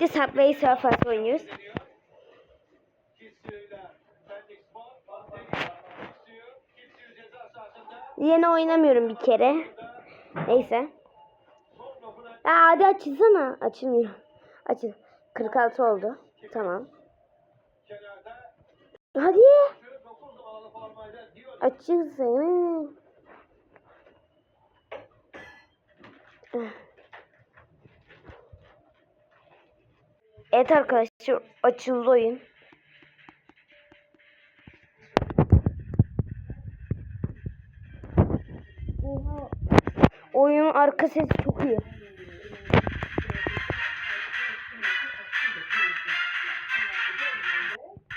İşte Subway Surfers oynuyoruz. Yine oynamıyorum bir kere. Neyse. Aa, hadi açılsana. Açılmıyor. Açıl. 46 oldu. Tamam. Hadi. Açılsana. Evet arkadaşlar açıldı oyun. Oha. Oyunun arka sesi çok iyi.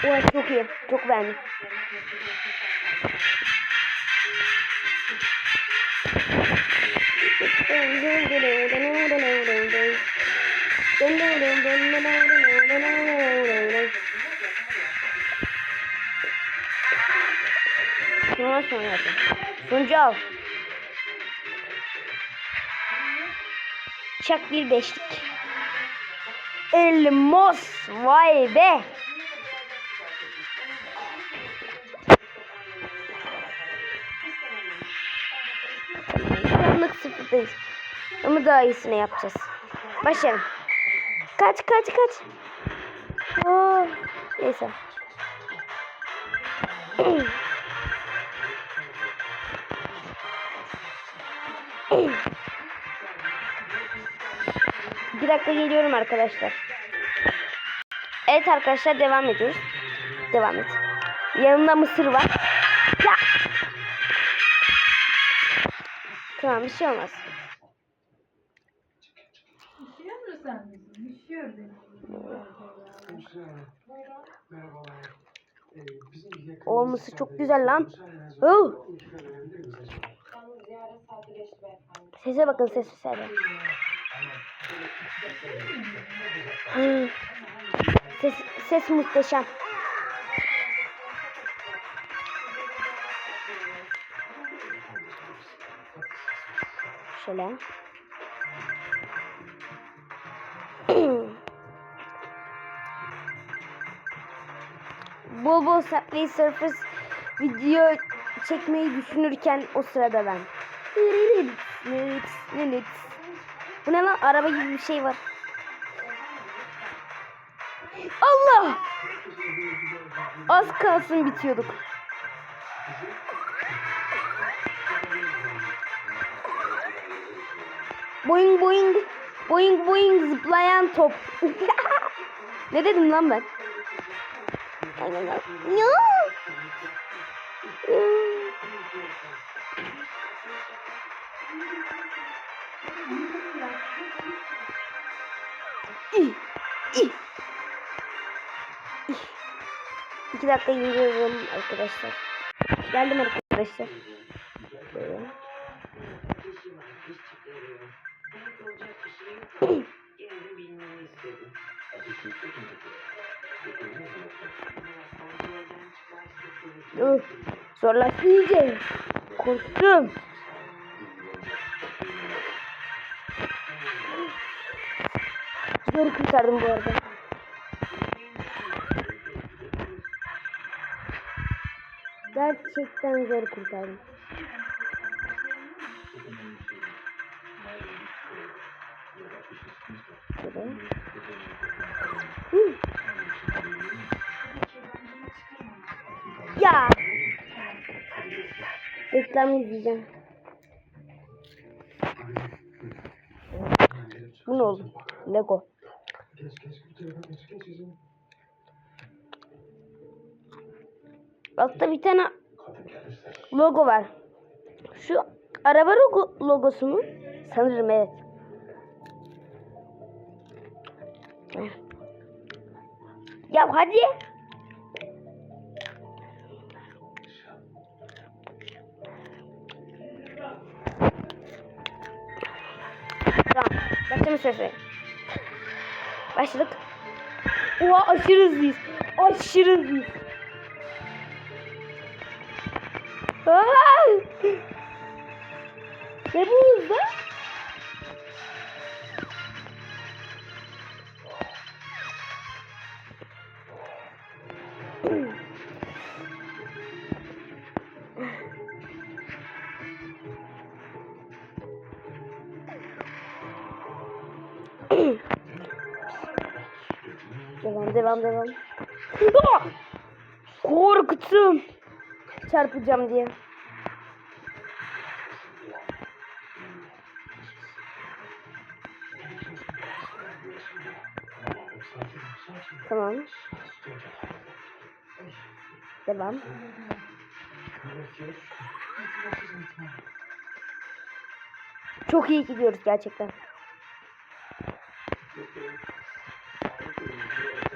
Oha çok iyi. Çok beğendim. Sonra sonra yapayım. Sonucu al. Çak bir beşlik. Elmos. Vay be. Anlık sıfırdayız. Ama daha iyisini yapacağız. Başlayalım. Kaç kaç kaç. Oo, neyse. Bir dakika geliyorum arkadaşlar. Evet arkadaşlar devam ediyoruz. Devam et. Yanında mısır var. Ya. Tamam bir şey olmaz. Sen? Üşüyor benim. Merhabalar. Bizim yakın O mısır çok güzel lan. Oh. Sese bakın sese sese. Ses, ses muhteşem. Şöyle. bol bol Subway Surfers video çekmeyi düşünürken o sırada ben. Bu ne lan? Araba gibi bir şey var. Allah! Az kalsın bitiyorduk. Boing boing boing boing zıplayan top. ne dedim lan ben? İh. İki dakika yürüyorum arkadaşlar. Geldim arkadaşlar. Dur. Zorlaştı iyice. Korktum. Zor kurtardım bu arada. Gerçekten zor kurtardım. Hı. Ya. Reklam izleyeceğim. Bu ne oldu? Lego. Altta bir tane logo var. Şu araba logo, logosu mu? Sanırım evet. Ya hadi. Tamam. Başlama süresi. Başladık. Oha aşırı hızlıyız. Aşırı hızlıyız. Ne bu hızda? Devam devam. Ah! Korktum. Çarpacağım diye. Tamam. Devam. Çok iyi gidiyoruz gerçekten.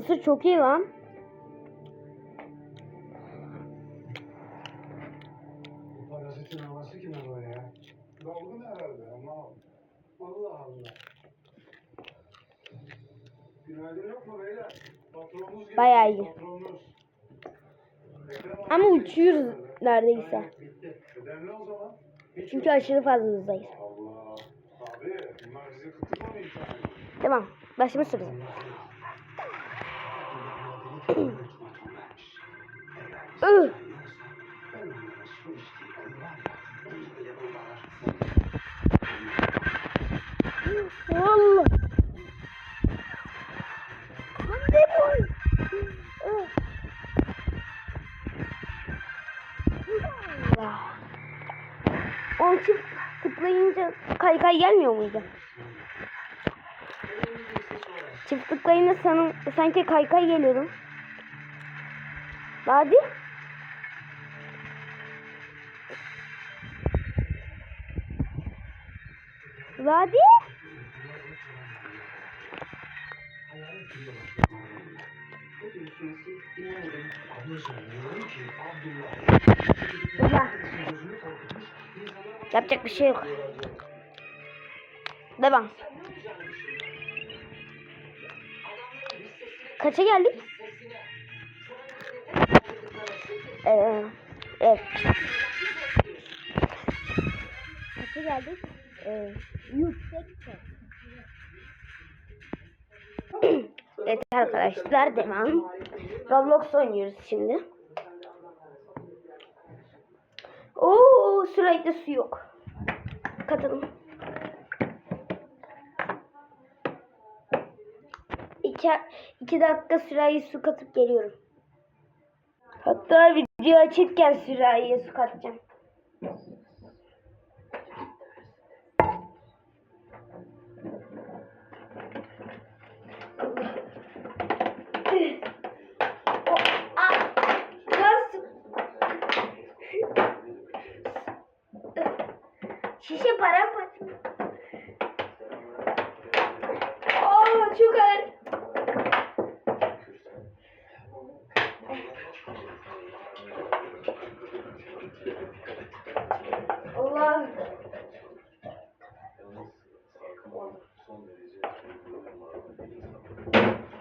Mısır çok iyi lan. Parazitin havası kime böyle ya? Dalgın herhalde ama Allah Allah. Günaydın yok mu beyler? Patronunuz geldi. Bayağı iyi. Abi Ama uçuyoruz neredeyse. Ödenli o zaman. Hiç Çünkü yok. aşırı fazla hızdayız. Allah. Abi bunlar bizi kıtırma mı imtihan Lan ne bu? Onun çift tıklayınca kaykay gelmiyor muydu? Çift tıklayınca sanın, sanki kaykay geliyordu. Hadi. Hadi. Ulan. Yapacak bir şey yok. Devam. Kaça geldik? Ee, evet. Kaça geldik? Ee, yüksekte. evet arkadaşlar devam. Roblox oynuyoruz şimdi. Oo sürekli su yok. Katalım. İki, iki dakika sürahi su katıp geliyorum. Hatta video açırken sürahiye su katacağım. O, a, nasıl? Şişe paramparça. Aa çok ağır. Allah.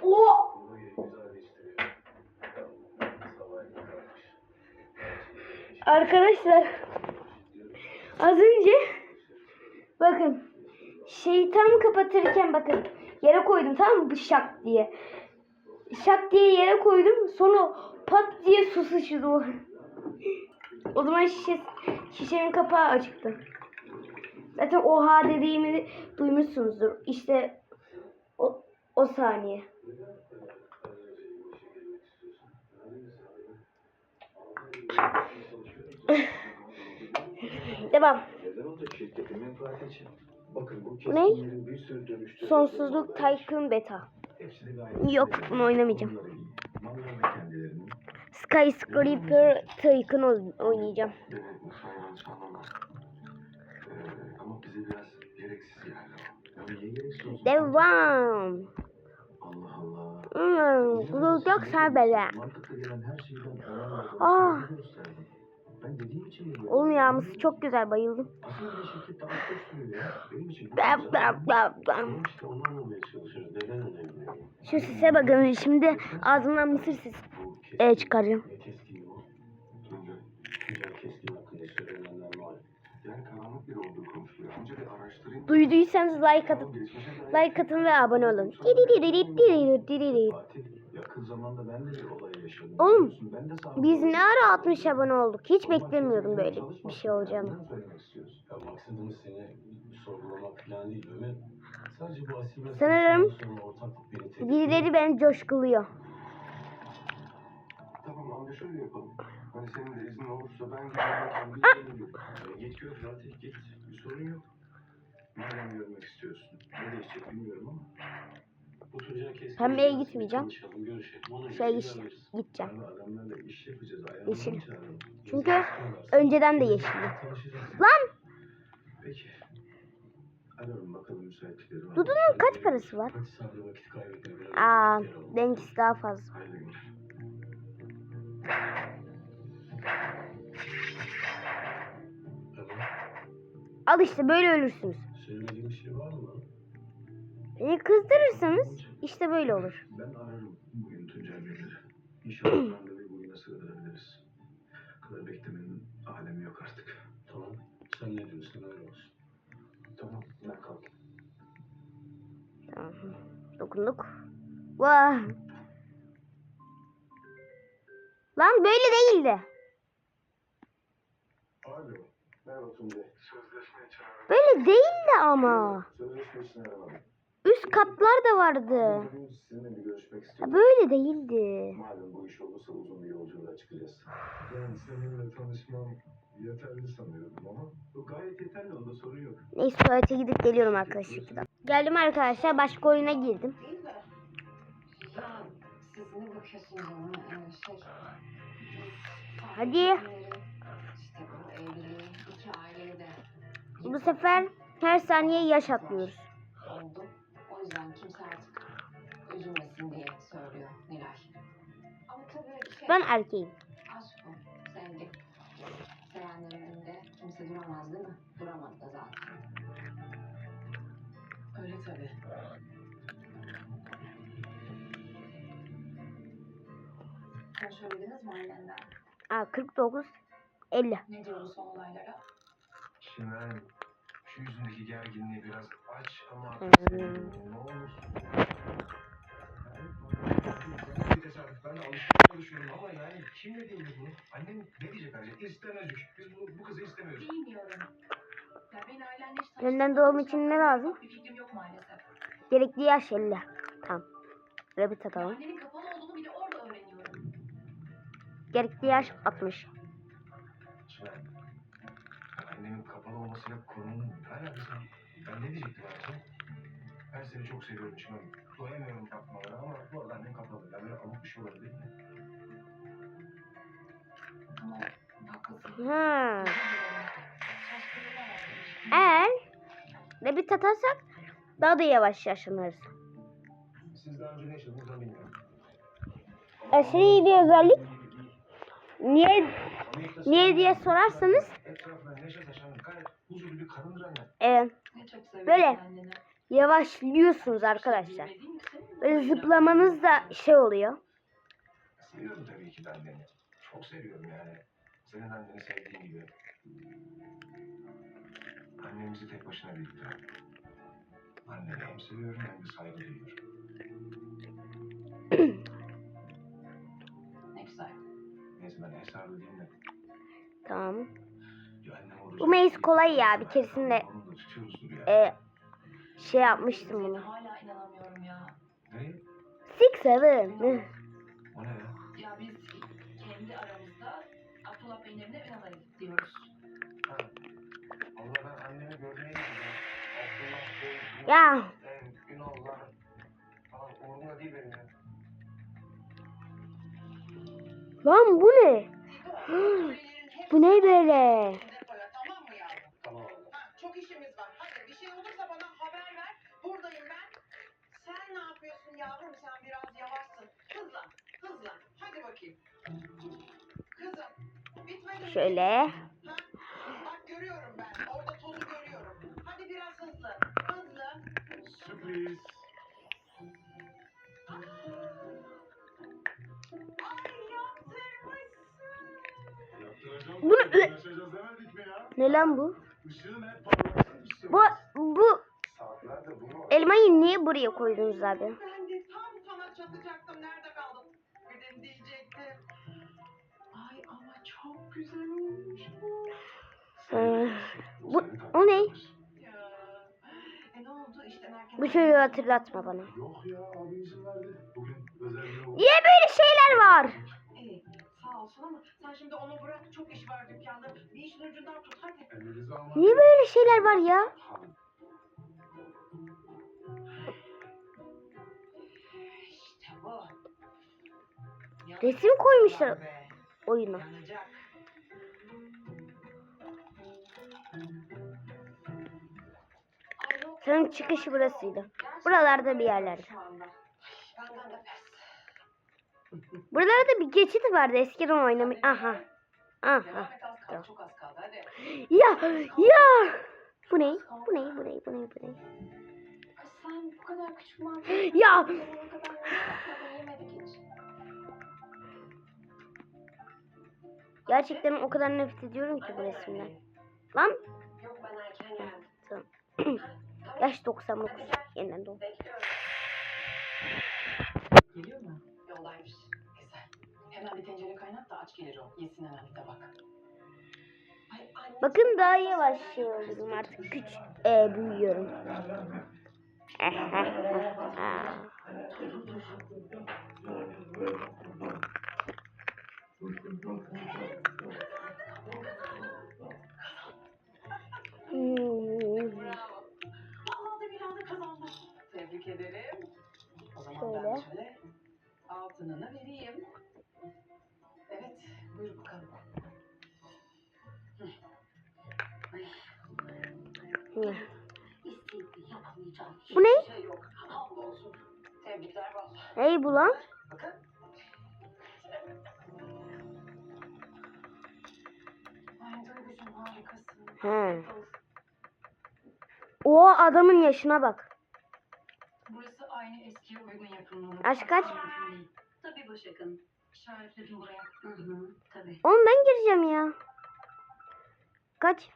O. Arkadaşlar az önce bakın şeyi tam kapatırken bakın yere koydum tamam mı şak diye. Şak diye yere koydum sonra pat diye su sıçradı o. o zaman şişe, şişenin kapağı açıktı. Zaten oha dediğimi duymuşsunuzdur. İşte o, o saniye. Devam. Ne? Sonsuzluk Tycoon Beta. Yok bunu oynamayacağım. Skyscraper Tycoon oynayacağım. Devam. Allah Allah. Hmm, bulacak serbele. Ah. Oğlum yağması çok güzel bayıldım. Bam bam bam bam. Şu sise bakın şimdi ağzımdan mısır sis e, çıkarıyorum. Duyduysanız like atın, like atın ve abone olun. Yakın zamanda ben de bir olay Oğlum biz ne ara 60 abone olduk? Hiç beklemiyordum böyle bir şey olacağını. Sanırım birileri beni coşkuluyor. Tamam abi şöyle yapalım. Hani senin de iznin olursa ben gidiyorum. Geç gör Fatih geç. Bir sorun yok. Nereden görmek istiyorsun? Ne değişecek bilmiyorum ama. Hem B'ye gitmeyeceğim. Şeye gideceğim. Yeşil. Çünkü önceden de yeşildi. Lan! Dudu'nun kaç parası var? Aa, benimkisi daha fazla. Al işte böyle ölürsünüz. Var? Beni kızdırırsanız işte böyle olur. Ben ararım bugün Tuncay Beyleri. İnşallah randevuyu bugüne sığdırabiliriz. Kadar beklemenin alemi yok artık. Tamam. Sen ne diyorsun öyle olsun. Tamam. Ben kalkayım. Tamam. Dokunduk. Vah. Lan böyle değildi. Alo. Merhaba Tuncay. Sözleşmeye çağırdım. Böyle değildi ama. Sözleşme için aramadım. Üst katlar da vardı. İstiyorum. Böyle değildi. Malum bu iş olursa uzun bir yolculuğa çıkacağız. Ben seninle tanışmam yeterli sanıyordum ama Bu gayet yeterli onda sorun yok. Neyse tuvalete gidip geliyorum arkadaşlar. Geldim arkadaşlar başka oyuna girdim. Ya Hadi. Bu sefer her saniye yaş atlıyoruz. Yüzden kimse artık üzülmesin diye söylüyor Nilay. Ama tabii şey, Ben erkeğim. aşk bu, sevgi. Sevenlerin önünde kimse duramaz değil mi? Duramadı da zaten. Öyle tabii. Konuşabildiniz mi annenden? Aa, 49 50. Ne diyor bu son olaylara? Çimen, yüzündeki gerginliği biraz aç ama Hmm. ne olur. Bir tesadüf ben de alışmaya çalışıyorum ama yani kim ne diyor bunu? Annem ne diyecek ayrıca? İstemezdik. Biz bu, bu kızı istemiyoruz. Bilmiyorum. Ya ben ailenle hiç Yeniden doğum için ne lazım? Bir fikrim yok maalesef. Gerekli yaş 50. Tamam. Rabbit atalım. annenin kapalı olduğunu bir de orada öğreniyorum. Gerekli yaş 60. Çimen, annemin kapalı olmasıyla konunun ne alakası var? Ben ne diyecektim ayrıca? Ben seni çok seviyorum Çimen. Doyamıyorum bakmalara ama bu arada annem kapalı. Yani böyle amuk bir şey olabilir mi? Yapmış. Eğer Rabbit atarsak daha da yavaş yaşlanırız. Siz daha önce ne yaşadınız ben bilmiyorum. Aşırı iyi bir özellik. Niye niye diye sorarsanız Etrafına neşe saçan gayet huzurlu bir kadındır anne. e, Ne çok seviyorum Böyle. kendini. yavaşlıyorsunuz arkadaşlar. Bilmediğim için Böyle zıplamanız da şey oluyor. Seviyorum tabii ki de anneni. Çok seviyorum yani. Senin anneni sevdiğin gibi. Annemizi tek başına büyüttü. Anneni hem seviyorum hem de saygı duyuyorum. Ne güzel. Neyse ben hesabı değil de. Tamam. Bu maze kolay ya bir keresinde e, şey yapmıştım bunu. Six seven. Ya biz. Ya. Lan bu ne? bu ne böyle? Şöyle. Bak görüyorum ben, orada tozu görüyorum. Hadi Sürpriz. Bunu ne? Lan bu? Bu bu elmayı niye buraya koydunuz abi? Güzel olmuş bu. Ee, bu o ne? Ya. E ne oldu? İşten erken Bu çocuğu hatırlatma bana. Yok ya abi izin verdi. Bugün özel bir oldu. Niye böyle şeyler var? İyi. Sağ olsun ama sen şimdi onu bırak. Çok iş var dükkanda. Bir işin ucundan tut hadi. Elinizi almak. Niye böyle şeyler var ya? İşte bu. Resim koymuşlar oyuna. Yanacak. Senin çıkışı burasıydı. Buralarda bir yerlerde. Buralarda bir geçit vardı eskiden oynamış. Aha. Aha. Ya ya. Bu ne? Bu ne? Bu ne? Bu ne? Bu ne? Ya. Gerçekten o kadar nefret ediyorum ki bu resimden. Lan Yok ben erken geldim. Tamam. Yaş 99. Yeniden doğum. Geliyor mu? Yoldaymış. Güzel. Hemen bir tencere kaynat da aç gelir o. Yesin hemen bir tabak. Bakın daha yavaş şey oluyorum artık güç e, büyüyorum. vallahi. Hey bu lan. Bakın. Ay Duygucuğum harikasın. He. O adamın yaşına bak. Burası aynı eskiye uygun yapılmalı. Yaş kaç? Tabii Başak'ın. İşaretledim buraya. Hı hı. Tabii. Oğlum ben gireceğim ya. Kaç?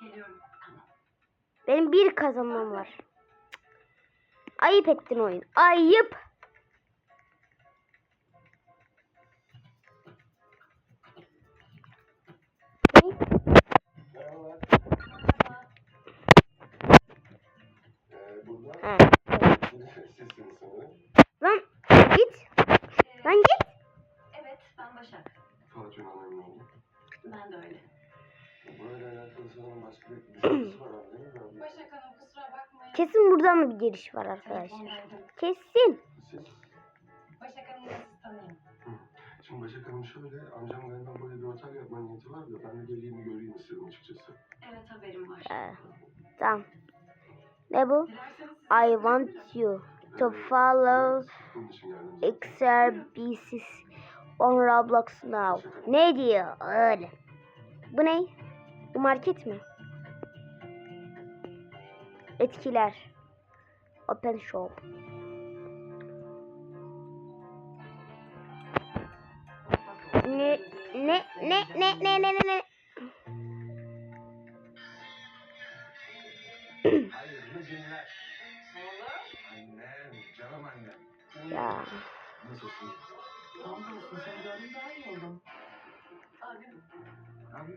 Geliyorum. Benim bir kazanmam var. Ayıp ettin oyun. Ayıp. Sanırım. Lan git. Lan git. Evet ben Başak. Fatih Hanım oldu. Ben de öyle. Burayla alakalı sanırım başka bir düşüncesi var abi değil mi? abi? Başak Hanım kusura bakmayın. Kesin buradan da bir giriş var arkadaşlar. Kesin. Siz? Başak Hanım'ı nasıl tanıyayım? Şimdi Başak Hanım şöyle, amcam galiba böyle bir otel yapma niyeti var da ben de geleyim bir göreyim istedim açıkçası. Evet haberim var. Ee, tamam. Ne bu? I want you to follow. XRBCs on Roblox now. Ne diyor? Öyle. Bu ne? Bu market mi? Etkiler. Open shop. Ne ne ne ne ne ne ne ne ya. Nasılsın? Hamdolsun seni gördüm daha iyi oldum. Abi Abi,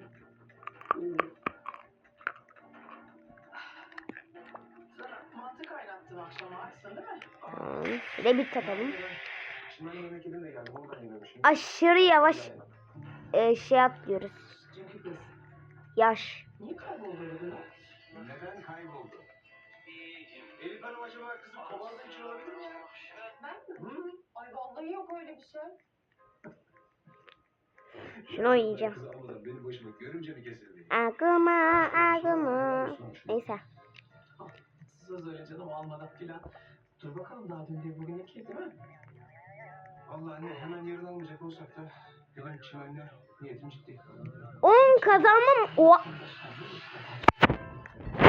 sana mantı kaynattım akşama açsın değil mi? Bir de bir tatalım. Şimdi ben memlekete de geldim. Oradan yememişim. Aşırı yavaş e, şey biz Yaş. niye kayboldu öyle? Neden kayboldu? Elif Hanım acaba kızım kovaldığı için olabilir mi ya? Ben mi? Ay vallahi yok öyle bir şey. Şunu oynayacağım. Kızı almadan benim başıma görünce mi kesildi? Aklıma aklıma. Neyse. Söz öyle canım almadan filan. Dur bakalım daha dün değil bugün iki değil mi? Vallahi anne hemen yarın almayacak olsak da Yani çimenle niyetim ciddi. 10 kazanmam. O.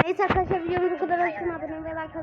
Neyse arkadaşlar videomuz bu kadar olsun. Abone olmayı like